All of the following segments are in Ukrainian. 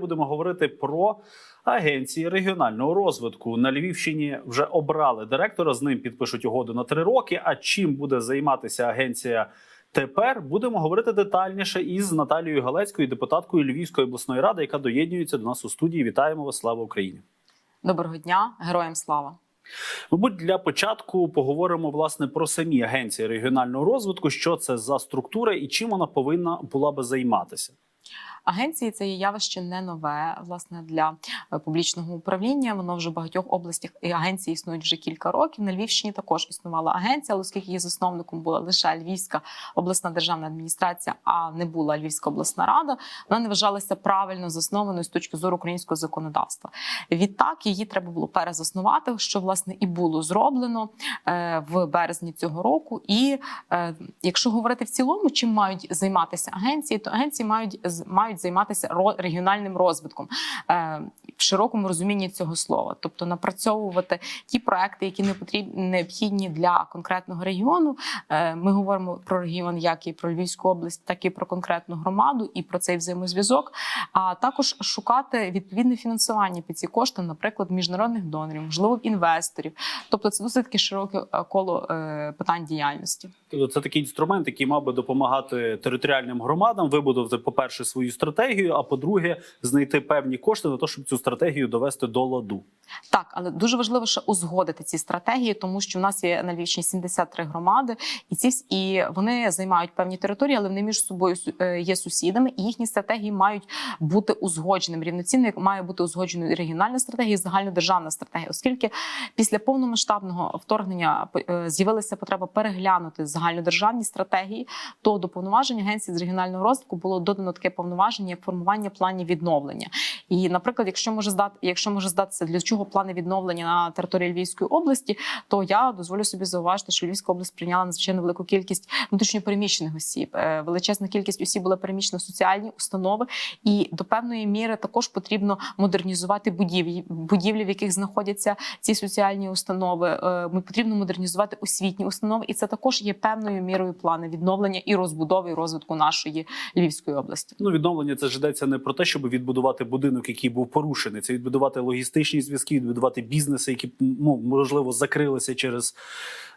Будемо говорити про агенції регіонального розвитку. На Львівщині вже обрали директора. З ним підпишуть угоду на три роки. А чим буде займатися агенція тепер? Будемо говорити детальніше із Наталією Галецькою, депутаткою Львівської обласної ради, яка доєднується до нас у студії. Вітаємо вас! Слава Україні! Доброго дня, героям слава. Мабуть, для початку поговоримо власне про самі агенції регіонального розвитку, що це за структура і чим вона повинна була би займатися. Агенції це є явище не нове власне для е, публічного управління. Воно вже в багатьох областях і агенції існують вже кілька років. На Львівщині також існувала агенція, але оскільки її засновником була лише Львівська обласна державна адміністрація, а не була Львівська обласна рада, вона не вважалася правильно заснованою з точки зору українського законодавства. Відтак її треба було перезаснувати, що власне і було зроблено е, в березні цього року. І е, якщо говорити в цілому, чим мають займатися агенції, то агенції мають з- мають займатися регіональним розвитком е, в широкому розумінні цього слова, тобто напрацьовувати ті проекти, які не потрібні необхідні для конкретного регіону. Е, Ми говоримо про регіон, як і про Львівську область, так і про конкретну громаду, і про цей взаємозв'язок. А також шукати відповідне фінансування під ці кошти, наприклад, міжнародних донорів, можливо, інвесторів. Тобто, це досить таки широке е, коло питань діяльності. Тобто це такий інструмент, який мав би допомагати територіальним громадам вибудувати, по-перше, свою стратегію, а по-друге, знайти певні кошти на те, щоб цю стратегію довести до ладу. Так, але дуже важливо ще узгодити ці стратегії, тому що в нас є на Львівщині 73 громади, і ці і вони займають певні території, але вони між собою е, є сусідами, і їхні стратегії мають бути узгодженими рівноцінно, як має бути узгодженою і регіональна стратегія, і загальнодержавна стратегія, оскільки після повномасштабного вторгнення е, з'явилася потреба переглянути загальнодержавні стратегії, то до повноважень агенції з регіонального розвитку було додано таке повноваження як формування планів відновлення. І, наприклад, якщо може здати, якщо може здатися для чого плани відновлення на території Львівської області, то я дозволю собі зауважити, що Львівська область прийняла надзвичайно велику кількість внутрішньопереміщених осіб. Е, Величезна кількість осіб була переміщена в соціальні установи, і до певної міри також потрібно модернізувати будівлі, будівлі, в яких знаходяться ці соціальні установи. Е, потрібно модернізувати освітні установи, і це також є певною мірою плани відновлення і розбудови і розвитку нашої Львівської області. Ну, відновлення це ж йдеться не про те, щоб відбудувати будинок, який був порушений. Це відбудувати логістичні зв'язки, відбудувати бізнеси, які ну, можливо закрилися через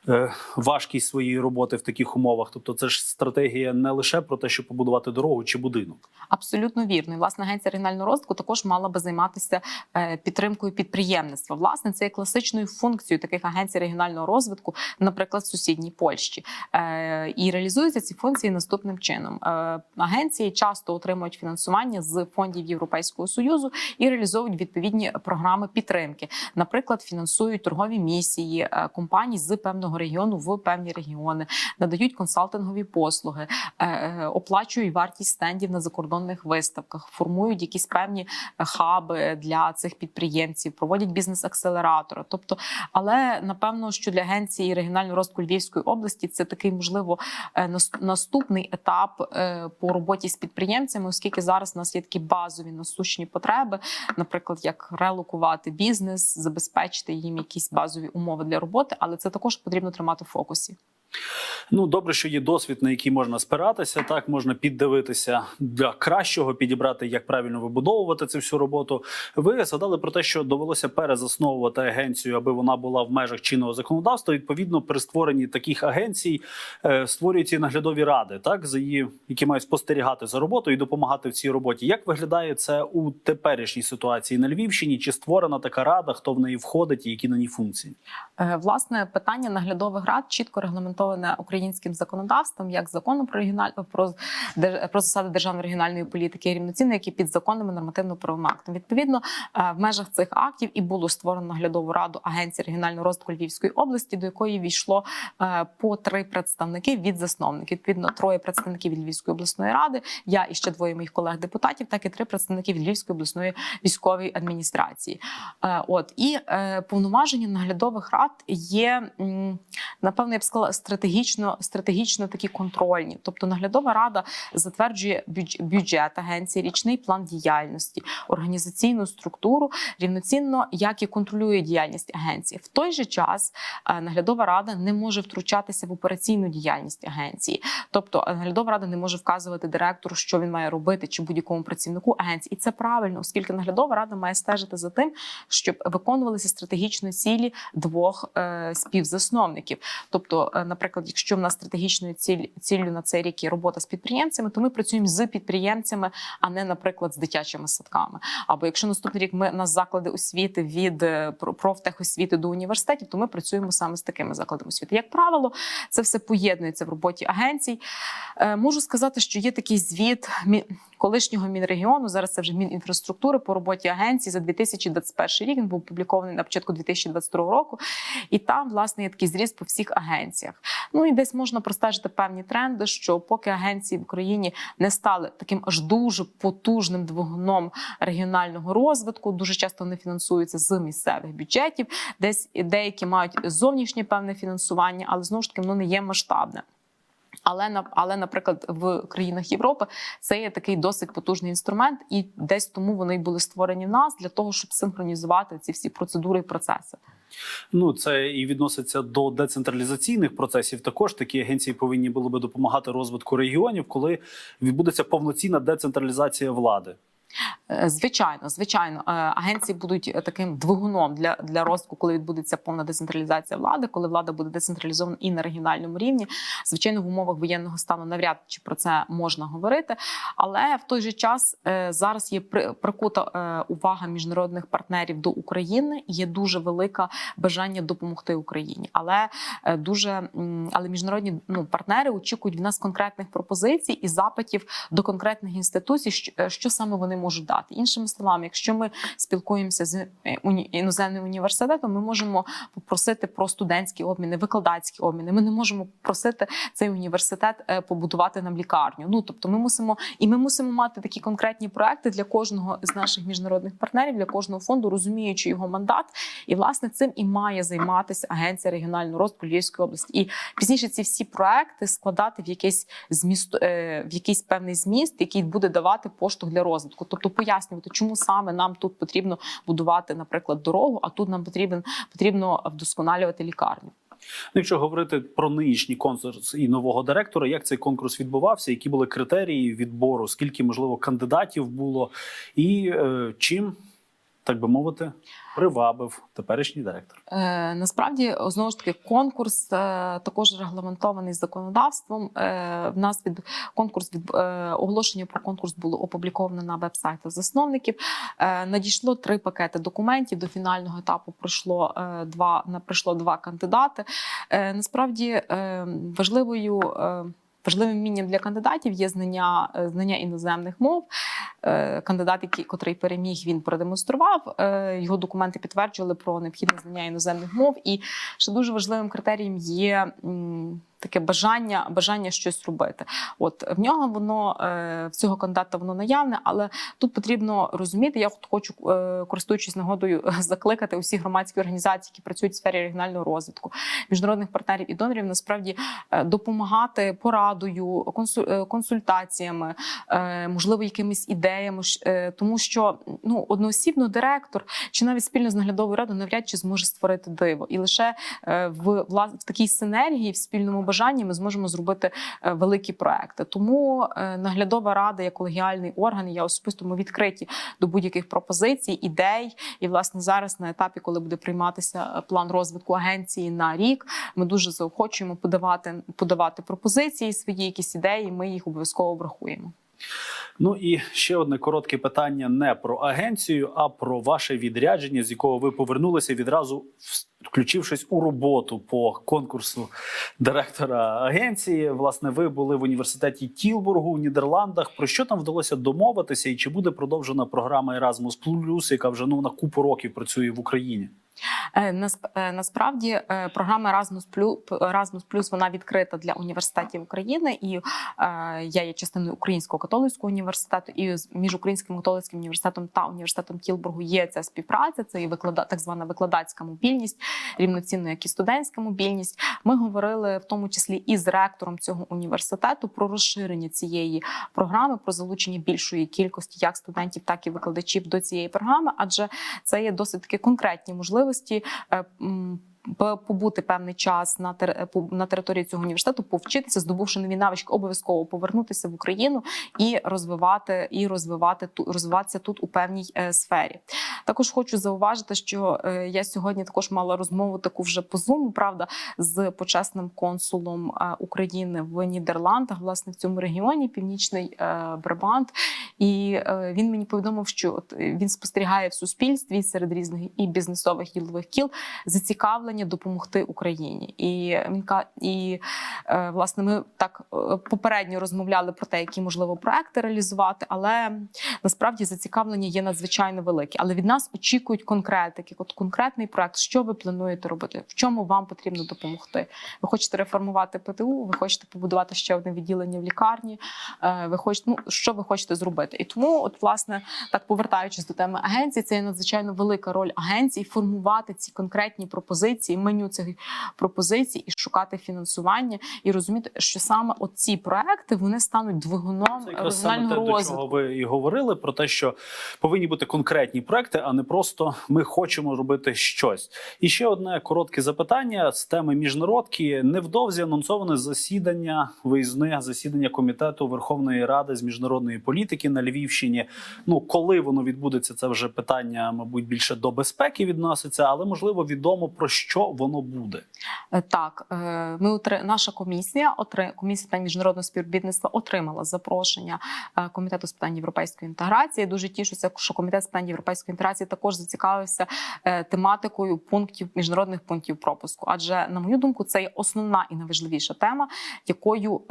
е, важкість своєї роботи в таких умовах. Тобто, це ж стратегія не лише про те, щоб побудувати дорогу чи будинок. Абсолютно вірно. І, власне, агенція регіонального розвитку також мала би займатися е, підтримкою підприємництва. Власне, це є класичною функцією таких агенцій регіонального розвитку, наприклад, в сусідній Польщі. Е, І реалізуються ці функції наступним чином. Е, Агенції часто отримують фінансування з фондів Європейського союзу і реалізовують відповідні програми підтримки. Наприклад, фінансують торгові місії е, компаній з певного регіону в певні регіони, надають консалтингові послуги, е, е, оплачують вартість стендів на закордонних виставках, формують якісь певні хаби для цих підприємців, проводять бізнес-акселератори. Тобто, але напевно, що для агенції регіонального розвитку Львівської області це такий можливо наступний етап по роботі з підприємцями, оскільки зараз у нас є такі базові насущні потреби, наприклад, як релокувати бізнес, забезпечити їм якісь базові умови для роботи, але це також потрібно тримати в фокусі. Ну добре, що є досвід, на який можна спиратися. Так можна піддивитися для кращого, підібрати, як правильно вибудовувати цю всю роботу. Ви згадали про те, що довелося перезасновувати агенцію, аби вона була в межах чинного законодавства. Відповідно, при створенні таких агенцій е, створюються наглядові ради, так за її, які мають спостерігати за роботою і допомагати в цій роботі. Як виглядає це у теперішній ситуації на Львівщині? Чи створена така рада? Хто в неї входить і які на ній функції? Е, Власне, питання наглядових рад чітко регламентоване українським законодавством, як законом про регіональ про, про засади державної регіональної політики рівноцінно, як і підзаконними нормативно-правовими актами. Відповідно, е, в межах цих актів і було створено наглядову раду Агенції регіонального розвитку Львівської області, до якої війшло е, по три представники від засновників. Відповідно, троє представників від Львівської обласної ради. Я і ще двоє моїх колег-депутатів, так і три представники від Львівської обласної військової адміністрації. Е, От і повноваження наглядових рад є напевно, я б сказала, стратегічно стратегічно, стратегічно такі контрольні. Тобто наглядова рада затверджує бюдж- бюджет агенції, річний план діяльності, організаційну структуру, рівноцінно як і контролює діяльність агенції. В той же час е, наглядова рада не може втручатися в операційну діяльність агенції. Тобто е, наглядова рада не може вказувати директору, що він має робити, чи будь-якому працівнику агенції. І це правильно, оскільки наглядова рада має стежити за тим, щоб виконувалися стратегічні цілі двох е, співзасновників. Тобто, е, наприклад, якщо в нас стратегічною ціль, ціллю на цей рік є робота з підприємцями, то ми працюємо з підприємцями, а не, наприклад, з дитячими садками. Або якщо наступний рік ми у нас заклади освіти від е, про- профтехосвіти до університетів, то ми працюємо саме з такими закладами освіти. Як правило, це все поєднується в роботі агенцій. Е, Можу сказати, що є такий звіт колишнього мінрегіону. Зараз це вже мінінфраструктури по роботі агенції за 2021 рік. Він був опублікований на початку 2022 року. І там, власне, є такий зріст по всіх агенціях. Ну і десь можна простежити певні тренди, що поки агенції в Україні не стали таким аж дуже потужним двигуном регіонального розвитку, дуже часто вони фінансуються з місцевих бюджетів, десь деякі мають зовнішнє певне фінансування, але знову ж таки воно не є масштабне. Але але, наприклад, в країнах Європи це є такий досить потужний інструмент, і десь тому вони були створені в нас для того, щоб синхронізувати ці всі процедури і процеси. Ну це і відноситься до децентралізаційних процесів. Також такі агенції повинні були би допомагати розвитку регіонів, коли відбудеться повноцінна децентралізація влади. Е, Звичайно, звичайно, е, агенції будуть е, таким двигуном для, для розвитку, коли відбудеться повна децентралізація влади, коли влада буде децентралізована і на регіональному рівні. Звичайно, в умовах воєнного стану навряд чи про це можна говорити. Але в той же час зараз є при- прикута увага міжнародних партнерів до України. Є дуже велика бажання допомогти Україні, але дуже але міжнародні ну партнери очікують в нас конкретних пропозицій і запитів до конкретних інституцій, що, що саме вони можуть дати. Іншими словами, якщо ми спілкуємося з е, іноземним університетом, ми можемо попросити про студентські обміни, викладацькі обміни. Ми не можемо просити цей університет е, побудувати нам лікарню. Ну тобто, ми мусимо і ми мусимо мати такі конкретні проекти для кожного з наших міжнародних партнерів, для кожного фонду, розуміючи його мандат. І власне цим і має займатися агенція регіонального розвитку Львівської області. І пізніше ці всі проекти складати в якийсь зміст, е, в якийсь певний зміст, який буде давати поштовх для розвитку. Тобто пояснювати, чому саме нам тут потрібно будувати, наприклад, дорогу, а тут нам потрібен потрібно вдосконалювати лікарню. Ну, Якщо говорити про нинішній конкурс і нового директора, як цей конкурс відбувався, які були критерії відбору, скільки можливо кандидатів було, і е, чим, так би мовити, привабив теперішній директор. Е, насправді знову ж таки конкурс е, також регламентований законодавством. Е, в нас від конкурс від е, оголошення про конкурс було опубліковано на веб-сайтах засновників. Е, надійшло три пакети документів. До фінального етапу пройшло е, два на прийшло два кандидати. Е, насправді е, важливою. Е, Важливим вмінням для кандидатів є знання, е, знання іноземних мов. Е, Кандидат, який котрий переміг, він продемонстрував. Е, Його документи підтверджували про необхідне знання іноземних мов. І ще дуже важливим критерієм є таке бажання, бажання щось робити. От в нього воно е, в цього кандидата воно наявне, але тут потрібно розуміти. Я хочу, е, користуючись нагодою, закликати усі громадські організації, які працюють в сфері регіонального розвитку, міжнародних партнерів і донорів, насправді е, допомагати порадою, консу- консультаціями, можливо, якимись ідеями, тому що ну одноосібно директор чи навіть спільно з наглядовою радою навряд чи зможе створити диво, і лише в вла- в такій синергії, в спільному бажанні, ми зможемо зробити е, великі проекти. Тому е, наглядова рада як колегіальний орган, я особисто ми відкриті до будь-яких пропозицій, ідей. І власне зараз на етапі, коли буде прийматися е, план розвитку агенції на рік, ми дуже заохочуємо подавати подавати пропозиції, свої якісь ідеї. Ми їх обов'язково врахуємо. Ну і ще одне коротке питання не про агенцію, а про ваше відрядження, з якого ви повернулися відразу включившись у роботу по конкурсу директора агенції. Власне, ви були в університеті Тілбургу у Нідерландах. Про що там вдалося домовитися, і чи буде продовжена програма Erasmus+, яка вже ну на купу років працює в Україні? Е, е, Насправді е, програма Erasmus Plus, Erasmus вона відкрита для університетів України, і я є частиною Українського католицького університету. І між Українським католицьким університетом та університетом Тілбургу є ця співпраця. Це і виклада так звана викладацька мобільність. Рівноцінно, як і студентська мобільність. Ми говорили в тому числі і з ректором цього університету про розширення цієї програми, про залучення більшої кількості як студентів, так і викладачів до цієї програми, адже це є досить таки конкретні можливості. Побути певний час на тер- на території цього університету, повчитися, здобувши нові навички, обов'язково повернутися в Україну і розвивати і розвивати ту розвиватися тут у певній е, сфері. Також хочу зауважити, що е, я сьогодні також мала розмову таку вже по Zoom, правда, з почесним консулом е, України в Нідерландах, власне, в цьому регіоні, Північний Брабант. І він мені повідомив, що він спостерігає в суспільстві серед різних і бізнесових і ділових кіл зацікавлення допомогти Україні. І і е, власне ми так е, попередньо розмовляли про те, які можливо проекти реалізувати, але насправді зацікавлення є надзвичайно велике. Але від нас очікують конкретики, от конкретний проект, що ви плануєте робити, в чому вам потрібно допомогти. Ви хочете реформувати ПТУ, ви хочете побудувати ще одне відділення в лікарні. е, Ви хочете, ну що ви хочете зробити? І тому, от власне, так повертаючись до теми агенції, це є надзвичайно велика роль агенції формувати ці конкретні пропозиції, меню цих пропозицій і шукати фінансування, і розуміти, що саме оці проекти вони стануть двигуном Це якраз саме те, регіонального до чого ви і говорили, про те, що повинні бути конкретні проекти, а не просто ми хочемо робити щось. І ще одне коротке запитання з теми міжнародки. Невдовзі анонсоване засідання, виїзне засідання комітету Верховної Ради з міжнародної політики на Львівщині. Ну коли воно відбудеться, це вже питання, мабуть, більше до безпеки відноситься, але можливо відомо про що воно буде. Е, Так, е, ми отри- наша комісія, отри- комісія питань міжнародного співробітництва отримала запрошення е, комітету з питань європейської інтеграції. Дуже тішуся, що комітет з питань європейської інтеграції також зацікавився тематикою пунктів міжнародних пунктів пропуску. Адже, на мою думку, це є основна і найважливіша тема, якою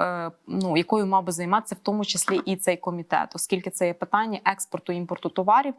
ну якою мав би займатися, в тому числі і цей комітет, оскільки це є питання експорту імпорту товарів,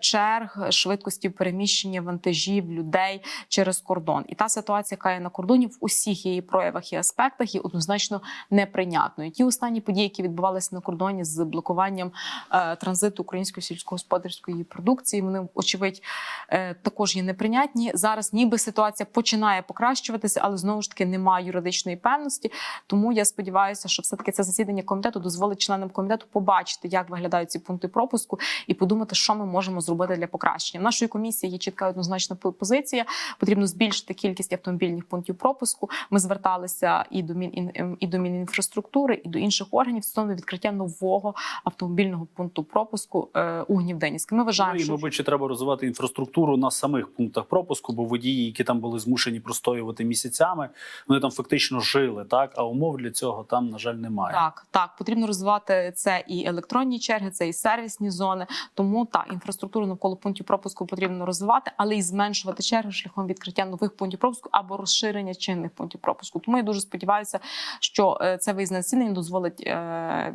черг, швидкості переміщення вантажів, людей через кордон. І та ситуація, яка є на кордоні, в усіх її проявах і аспектах є однозначно неприйнятною. Ті останні події, які відбувалися на кордоні з блокуванням е, транзиту української сільськогосподарської продукції, вони очевидь е, також є неприйнятні. Зараз ніби ситуація починає покращуватися, але знову ж таки немає юридичної певності. Тому я сподіваюся, що все таки це засідання комітету дозволить членам комітету побачити, як виглядають ці пункти пропуску, і подумати, що ми можемо зробити для покращення. В нашої комісії є чітка однозначна позиція. Потрібно збільшити кількість автомобільних пунктів пропуску. Ми зверталися і до Мін і до Мінінфраструктури, і до інших органів стосовно відкриття нового автомобільного пункту пропуску е, у Гнівденівській. Ми вважаємо, Ну, і, що мабуть, ще треба розвивати інфраструктуру на самих пунктах пропуску, бо водії, які там були змушені простоювати місяцями, вони там фактично жили, так а умов для цього там, на жаль, немає. Так, так, потрібно розвивати це і електронні черги, це і сервісні зони. Тому так, інфраструктуру навколо пунктів пропуску потрібно розвивати, але і зменшувати черги шляхом відкриття нових пунктів пропуску або розширення чинних пунктів пропуску. Тому я дуже сподіваюся, що е, це виїзне засідання дозволить е,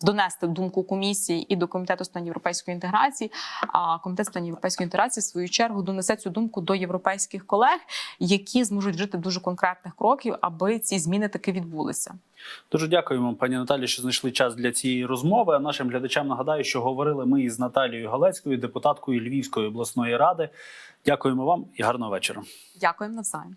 донести думку комісії і до комітету з європейської інтеграції. А комітет з європейської інтеграції в свою чергу донесе цю думку до європейських колег, які зможуть жити дуже конкретних кроків, аби ці зміни таки відбулися. Дуже дякуємо, пані Наталі, що знайшли час для цієї розмови. А нашим глядачам нагадаю, що говорили ми із Наталією Галецькою, депутаткою Львівської обласної ради. Дякуємо вам і гарного вечора. Дякуємо навзаєм.